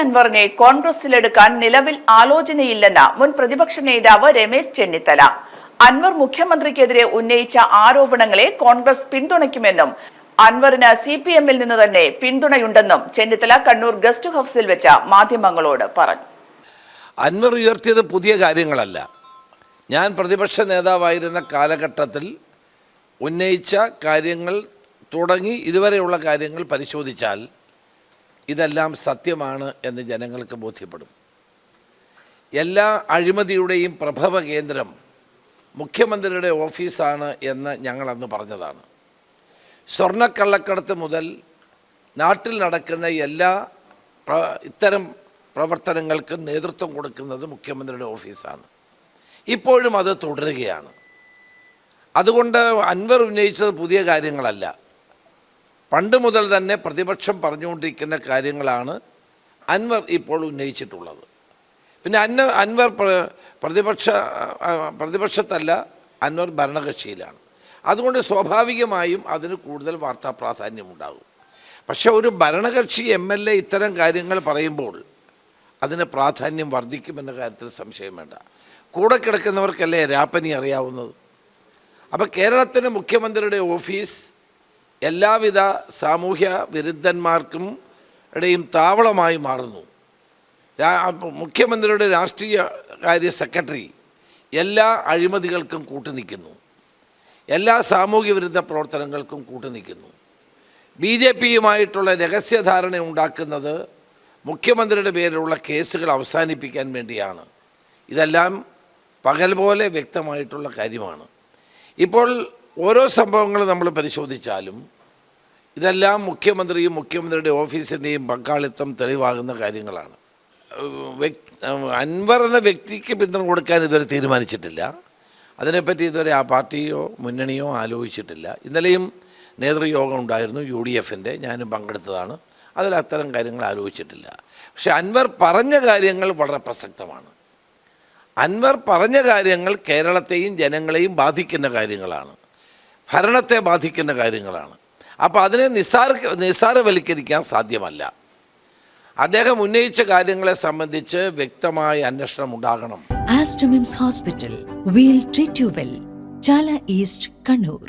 അൻവറിനെ കോൺഗ്രസിലെടുക്കാൻ നിലവിൽ ആലോചനയില്ലെന്ന് മുൻ പ്രതിപക്ഷ നേതാവ് രമേശ് ചെന്നിത്തല. അൻവർ മുഖ്യമന്ത്രിക്കെതിരെ ഉന്നയിച്ച ആരോപണങ്ങളെ കോൺഗ്രസ് പിന്തുണയ്ക്കുമെന്നും അൻവറിന് സി പി എമ്മിൽ നിന്ന് തന്നെ പിന്തുണയുണ്ടെന്നും ചെന്നിത്തല കണ്ണൂർ ഗസ്റ്റ് ഹൌസിൽ വെച്ച മാധ്യമങ്ങളോട് പറഞ്ഞു. അൻവർ ഉയർത്തിയത് പുതിയ കാര്യങ്ങളല്ല. ഞാൻ പ്രതിപക്ഷ നേതാവായിരുന്ന കാലഘട്ടത്തിൽ ഉന്നയിച്ച കാര്യങ്ങൾ തുടങ്ങി ഇതുവരെയുള്ള കാര്യങ്ങൾ പരിശോധിച്ചാൽ ഇതെല്ലാം സത്യമാണ് എന്ന് ജനങ്ങൾക്ക് ബോധ്യപ്പെടും. എല്ലാ അഴിമതിയുടെയും പ്രഭവ കേന്ദ്രം മുഖ്യമന്ത്രിയുടെ ഓഫീസാണ് എന്ന് ഞങ്ങളന്ന് പറഞ്ഞതാണ്. സ്വർണക്കള്ളക്കടത്ത് മുതൽ നാട്ടിൽ നടക്കുന്ന എല്ലാ ഇത്തരം പ്രവർത്തനങ്ങൾക്കും നേതൃത്വം കൊടുക്കുന്നത് മുഖ്യമന്ത്രിയുടെ ഓഫീസാണ്. ഇപ്പോഴും അത് തുടരുകയാണ്. അതുകൊണ്ട് അൻവർ ഉന്നയിച്ചത് പുതിയ കാര്യങ്ങളല്ല. പണ്ട് മുതൽ തന്നെ പ്രതിപക്ഷം പറഞ്ഞുകൊണ്ടിരിക്കുന്ന കാര്യങ്ങളാണ് അൻവർ ഇപ്പോൾ ഉന്നയിച്ചിട്ടുള്ളത്. പിന്നെ അന്ന അൻവർ പ്രതിപക്ഷ പ്രതിപക്ഷത്തല്ല അൻവർ ഭരണകക്ഷിയിലാണ്. അതുകൊണ്ട് സ്വാഭാവികമായും അതിന് കൂടുതൽ വാർത്താ പ്രാധാന്യമുണ്ടാകും. പക്ഷെ ഒരു ഭരണകക്ഷി എം എൽ എ ഇത്തരം കാര്യങ്ങൾ പറയുമ്പോൾ അതിന് പ്രാധാന്യം വർദ്ധിക്കുമെന്ന കാര്യത്തിൽ സംശയം വേണ്ട. കൂടെ കിടക്കുന്നവർക്കല്ലേ രാപ്പനി അറിയാവുന്നത്? അപ്പോൾ കേരളത്തിന്റെ മുഖ്യമന്ത്രിയുടെ ഓഫീസ് എല്ലാവിധ സാമൂഹ്യ വിരുദ്ധന്മാർക്കും ഇടയും താവളമായി മാറുന്നു. മുഖ്യമന്ത്രിയുടെ രാഷ്ട്രീയ കാര്യ സെക്രട്ടറി എല്ലാ അഴിമതികൾക്കും കൂട്ടുനിൽക്കുന്നു. എല്ലാ സാമൂഹ്യ വിരുദ്ധ പ്രവർത്തനങ്ങൾക്കും കൂട്ടുനിൽക്കുന്നു. ബി ജെ പിയുമായിട്ടുള്ള രഹസ്യധാരണ ഉണ്ടാക്കുന്നത് മുഖ്യമന്ത്രിയുടെ പേരിലുള്ള കേസുകൾ അവസാനിപ്പിക്കാൻ വേണ്ടിയാണ്. ഇതെല്ലാം പകൽ പോലെ വ്യക്തമായിട്ടുള്ള കാര്യമാണ്. ഇപ്പോൾ ഓരോ സംഭവങ്ങൾ നമ്മൾ പരിശോധിച്ചാലും ഇതെല്ലാം മുഖ്യമന്ത്രിയും മുഖ്യമന്ത്രിയുടെ ഓഫീസിന്റെയും പങ്കാളിത്തം തെളിവാകുന്ന കാര്യങ്ങളാണ്. അൻവർ എന്ന വ്യക്തിക്ക് പിന്തുണ കൊടുക്കാൻ ഇതുവരെ തീരുമാനിച്ചിട്ടില്ല. അതിനെപ്പറ്റി ഇതുവരെ ആ പാർട്ടിയോ മുന്നണിയോ ആലോചിച്ചിട്ടില്ല. ഇന്നലെയും നേതൃയോഗം ഉണ്ടായിരുന്നു യു ഡി എഫിന്റെ. ഞാനും പങ്കെടുത്തതാണ്. അതിൽ അത്തരം കാര്യങ്ങൾ ആലോചിച്ചിട്ടില്ല. പക്ഷെ അൻവർ പറഞ്ഞ കാര്യങ്ങൾ വളരെ പ്രസക്തമാണ്. അൻവർ പറഞ്ഞ കാര്യങ്ങൾ കേരളത്തെയും ജനങ്ങളെയും ബാധിക്കുന്ന കാര്യങ്ങളാണ്. ഭരണത്തെ ബാധിക്കുന്ന കാര്യങ്ങളാണ് അപ്പോൾ അതിനെ നിസ്സാര നിസ്സാരവൽക്കരിക്കാൻ സാധ്യമല്ല അദ്ദേഹം ഉന്നയിച്ച കാര്യങ്ങളെ സംബന്ധിച്ച് വ്യക്തമായ അന്വേഷണം ഉണ്ടാകണം Aster MIMS Hospital. We'll treat you well Chala East, Kannur.